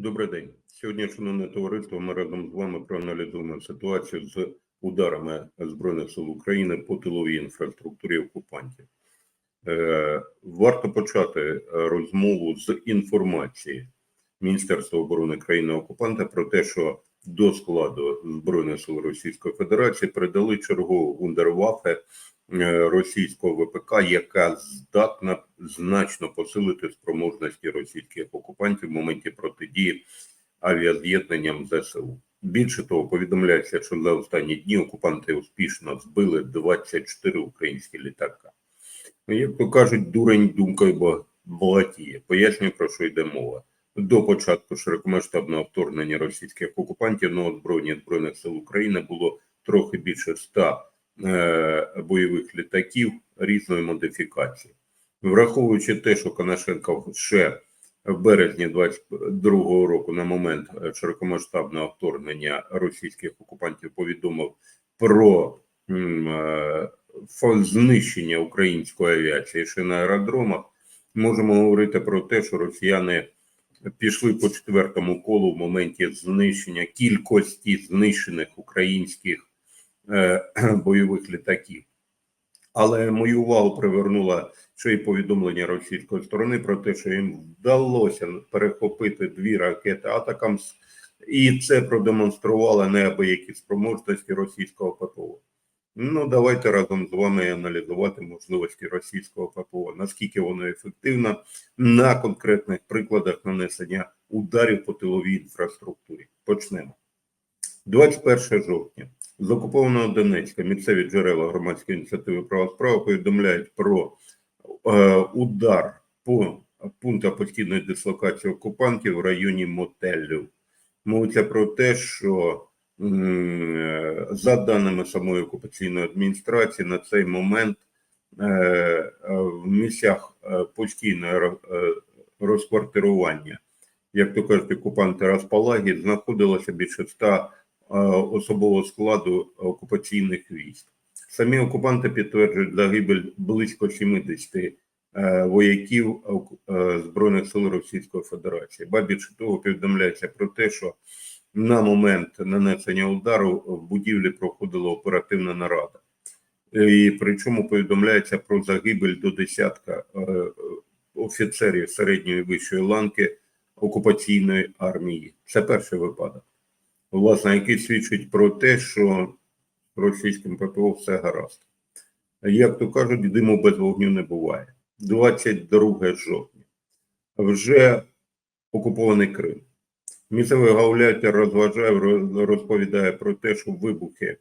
Добрий день. Сьогодні, шановне товариство, ми разом з вами проаналізуємо ситуацію з ударами Збройних сил України по тиловій інфраструктурі окупантів. Е, варто почати розмову з інформації Міністерства оборони країни окупанта про те, що до складу Збройних сил Російської Федерації передали чергову вундервафе е, російського ВПК, яка здатна значно посилити спроможності російських окупантів в моменті протидії авіаз'єднанням ЗСУ. Більше того, повідомляється, що за останні дні окупанти успішно збили 24 українські літака. Ну, Як то кажуть, дурень думкою ба- багатіє. Пояснюю, про що йде мова. До початку широкомасштабного вторгнення російських окупантів на озброєння Збройних сил України було трохи більше 100 е, бойових літаків різної модифікації. Враховуючи те, що Конашенко ще в березні 22-го року, на момент е, широкомасштабного вторгнення російських окупантів, повідомив про е, знищення української авіації ще на аеродромах, можемо говорити про те, що росіяни пішли по четвертому колу в моменті знищення кількості знищених українських е, бойових літаків. Але мою увагу привернула ще й повідомлення російської сторони про те, що їм вдалося перехопити дві ракети Атакамс, і це продемонструвало неабиякі спроможності російського ППО. Ну, давайте разом з вами аналізувати можливості російського ППО, наскільки воно ефективно на конкретних прикладах нанесення ударів по тиловій інфраструктурі. Почнемо. 21 жовтня з окупованого Донецька місцеві джерела громадської ініціативи права справа повідомляють про е, удар по пунктах постійної дислокації окупантів в районі Мотелю. Мовиться про те, що за даними самої окупаційної адміністрації, на цей момент е, е, в місцях е, постійного розквартирування, як то кажуть, окупанти Распалаги, знаходилося більше ста е, особового складу окупаційних військ. Самі окупанти підтверджують загибель близько 70 е, вояків е, Збройних сил Російської Федерації. Ба більше того, повідомляється про те, що на момент нанесення удару в будівлі проходила оперативна нарада. І причому повідомляється про загибель до десятка е, офіцерів середньої вищої ланки окупаційної армії. Це перший випадок, власне, який свідчить про те, що російським ППО все гаразд. Як то кажуть, диму без вогню не буває. 22 жовтня. Вже окупований Крим. Місцевий гауляйтер розважає, роз- розповідає про те, що вибухи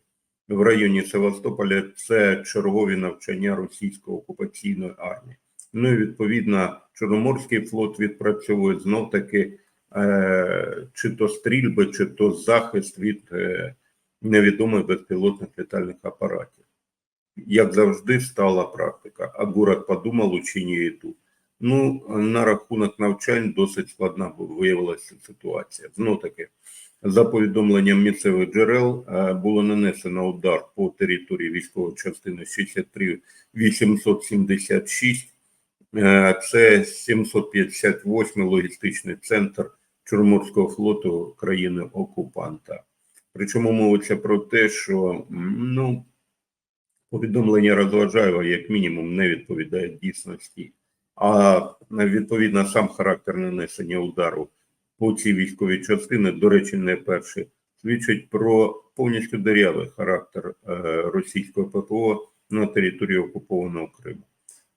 в районі Севастополя це чергові навчання російської окупаційної армії. Ну і відповідно, Чорноморський флот відпрацьовує знов таки чи то стрільби, чи то захист від е, невідомих безпілотних літальних апаратів. Як завжди, стала практика. А город подумав, учині і тут. Ну, на рахунок навчань досить складна виявилася ситуація. Знов таки, за повідомленням місцевих джерел, е, було нанесено удар по території військової частини 63 876. Е, Це 758 логістичний центр Чорноморського флоту країни окупанта. Причому мовиться про те, що ну, повідомлення розважаєва, як мінімум, не відповідає дійсності. А відповідно сам характер нанесення удару по цій військовій частині, до речі, не перший, свідчить про повністю дерявий характер е, російського ППО на території окупованого Криму.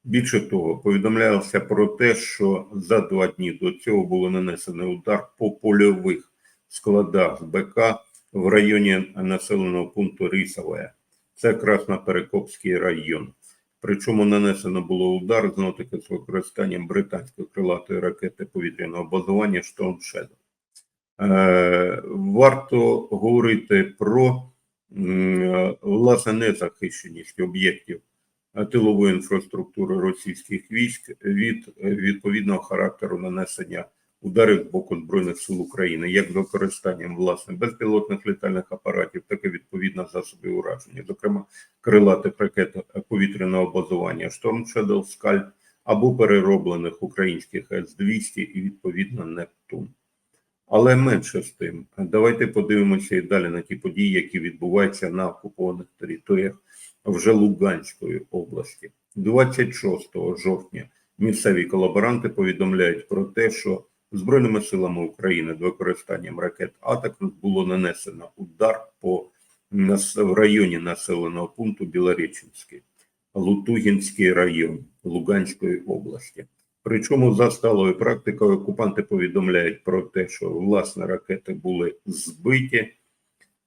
Більше того, повідомлялося про те, що за два дні до цього було нанесено удар по польових складах з БК в районі населеного пункту Рісове. Це Красноперекопський район. Причому нанесено було удар знов таки з використанням британської крилатої ракети повітряного базування Shadow. Е, варто говорити про е, власне незахищеність об'єктів тилової інфраструктури російських військ від е, відповідного характеру нанесення ударів з боку Збройних сил України, як використанням власне безпілотних літальних апаратів, так і відповідно засобів ураження, зокрема крилатих ракет повітряного базування Storm Shadow, Скальп або перероблених українських С-200 і відповідно Нептун. Але менше з тим, давайте подивимося і далі на ті події, які відбуваються на окупованих територіях вже Луганської області. 26 жовтня місцеві колаборанти повідомляють про те, що Збройними силами України з використанням ракет «Атакамс» було нанесено удар по в районі населеного пункту Білореченський, Лутугінський район Луганської області. Причому за сталою практикою окупанти повідомляють про те, що власне ракети були збиті.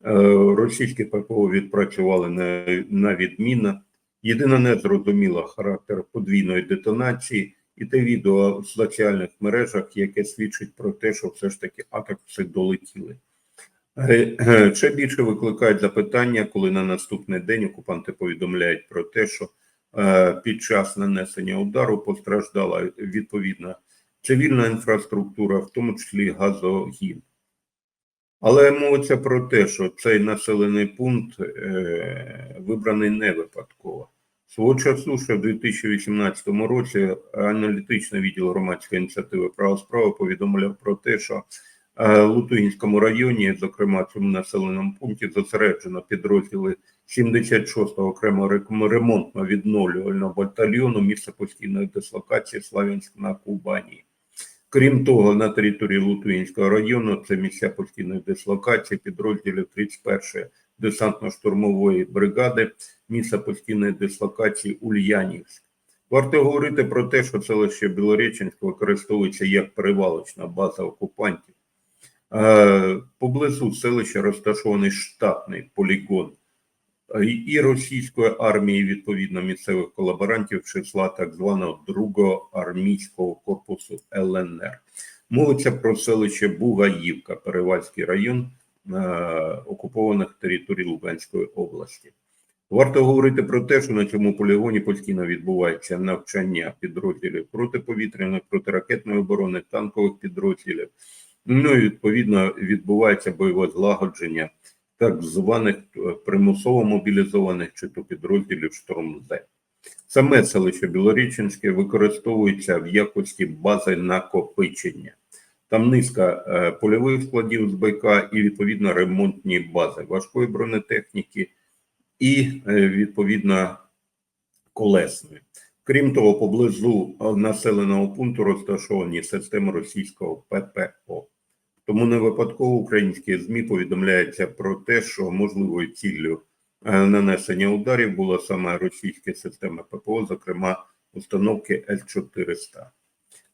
Е, Російські ППО відпрацювали на, на відмінно. Єдине незрозуміло характер подвійної детонації і те відео в соціальних мережах, яке свідчить про те, що все ж таки атакси долетіли. Е, е, Ще більше викликають запитання, коли на наступний день окупанти повідомляють про те, що під час нанесення удару постраждала відповідна цивільна інфраструктура, в тому числі газогін. Але мовиться про те, що цей населений пункт е, вибраний не випадково. Свого часу, ще в 2018 році, аналітичний відділ громадської ініціативи права справи повідомляв про те, що е, в Лутугінському районі, зокрема в цьому населеному пункті, зосереджено підрозділи 76-го окремого ремонтно-відновлювального батальйону місця постійної дислокації Славянськ на Кубані. Крім того, на території Лутуїнського району це місця постійної дислокації підрозділів 31-ї десантно-штурмової бригади, місця постійної дислокації Ульянівськ. Варто говорити про те, що селище Білореченськ використовується як перевалочна база окупантів. Е, Поблизу селища розташований штатний полігон і російської армії, відповідно місцевих колаборантів числа так званого другого армійського корпусу ЛНР. Мовиться про селище Бугаївка, Перевальський район е, окупованих територій Луганської області. Варто говорити про те, що на цьому полігоні постійно відбувається навчання підрозділів протиповітряної, протиракетної оборони, танкових підрозділів. Ну і відповідно відбувається бойове злагодження так званих е, примусово мобілізованих чи то підрозділів «Шторм З». Саме селище Білоріченське використовується в якості бази накопичення. Там низка е, польових складів з БК і відповідно ремонтні бази важкої бронетехніки і е, відповідно колесної. Крім того, поблизу населеного пункту розташовані системи російського ППО. Тому не випадково українські ЗМІ повідомляються про те, що можливою ціллю е, нанесення ударів була саме російська система ППО, зокрема установки С-400.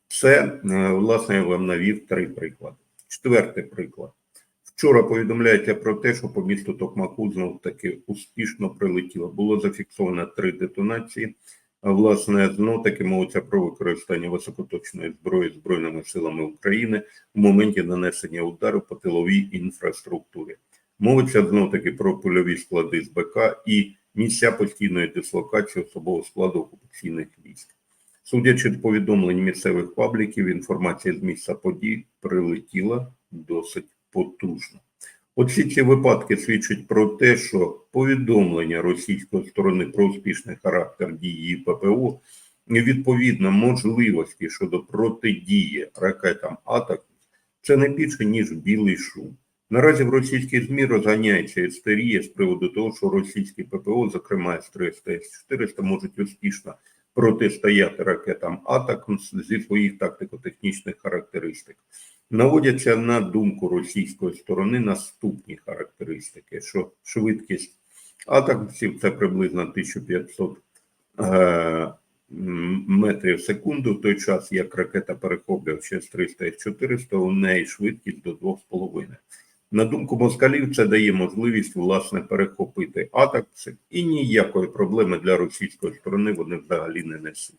Це, е, власне, я вам навів три приклади. Четвертий приклад. Вчора повідомляється про те, що по місту Токмаку знов таки успішно прилетіло. Було зафіксовано три детонації. Власне, знов таки мовиться про використання високоточної зброї Збройними силами України в моменті нанесення удару по тиловій інфраструктурі. Мовиться знов таки про польові склади з БК і місця постійної дислокації особового складу окупаційних військ. Судячи з повідомлень місцевих пабліків, інформація з місця подій прилетіла досить потужно. Оці ці випадки свідчать про те, що повідомлення російської сторони про успішний характер дії ППО і відповідно можливості щодо протидії ракетам атак це не більше ніж білий шум. Наразі в російській ЗМІ розганяється істерія з приводу того, що російські ППО, зокрема С-300 С-400, можуть успішно протистояти ракетам атак зі своїх тактико-технічних характеристик. Наводяться на думку російської сторони наступні характеристики, що швидкість атаксів це приблизно 1500 е, метрів в секунду, в той час як ракета перехоплювача з 300 і 400, у неї швидкість до 2,5. На думку москалів, це дає можливість власне перехопити атакси, і ніякої проблеми для російської сторони вони взагалі не несуть.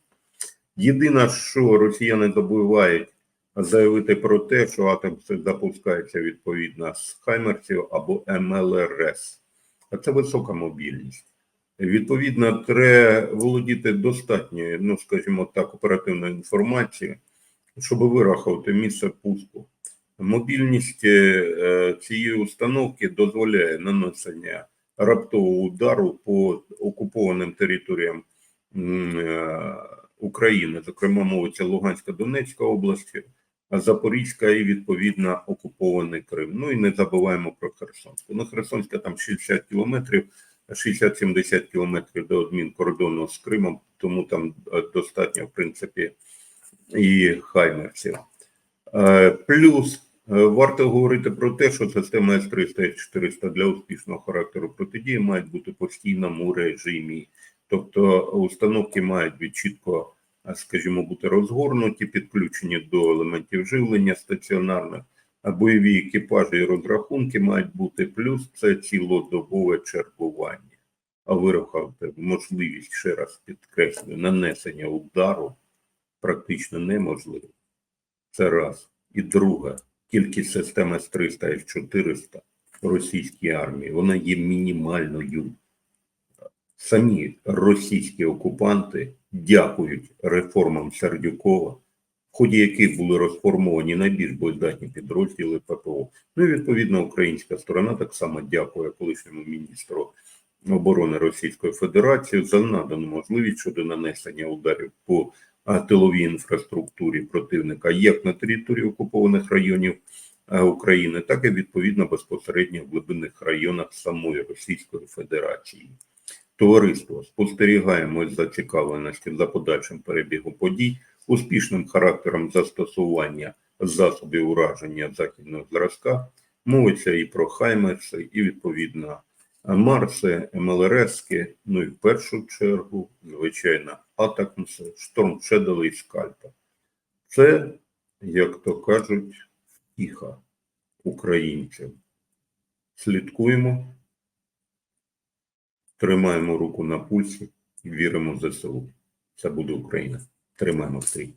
Єдине, що росіяни забувають заявити про те, що атомси запускаються відповідно з Хаймерсів або МЛРС, а це висока мобільність. Відповідно, треба володіти достатньою, ну скажімо так, оперативною інформацією, щоб вирахувати місце пуску. Мобільність е, цієї установки дозволяє нанесення раптового удару по окупованим територіям е, України, зокрема мовиться Луганська Донецька області, Запорізька і відповідно окупований Крим. Ну і не забуваємо про Херсонську. Ну, Херсонська там 60 кілометрів, 60-70 кілометрів до адмінкордону з Кримом, тому там е, достатньо, в принципі, і хаймерців. Е, Плюс е, варто говорити про те, що система С-300 і 400 для успішного характеру протидії мають бути постійному режимі. Тобто установки мають бути чітко, скажімо, бути розгорнуті, підключені до елементів живлення стаціонарних, а бойові екіпажі і розрахунки мають бути, плюс це цілодобове чергування. А вирахувати можливість, ще раз підкреслюю, нанесення удару практично неможливо. Це раз. І друге, кількість систем С-300 і С-400 російській армії, вона є мінімальною. Самі російські окупанти дякують реформам Сердюкова, в ході яких були розформовані найбільш боєздатні підрозділи ППО. Ну і відповідно українська сторона так само дякує колишньому міністру оборони Російської Федерації за надану можливість щодо нанесення ударів по тиловій інфраструктурі противника як на території окупованих районів України, так і відповідно безпосередньо в глибинних районах самої Російської Федерації. Товариство спостерігаємо з зацікавленістю за подальшим перебігом подій, успішним характером застосування засобів ураження західного зразка. Мовиться і про Хаймерси, і відповідно Марси, МЛРСки, ну і в першу чергу, звичайно, Атакмси, Штормшедели і Скальпа. Це, як то кажуть, втіха українців. Слідкуємо, тримаємо руку на пульсі і віримо в ЗСУ. Це буде Україна. Тримаємо стрій.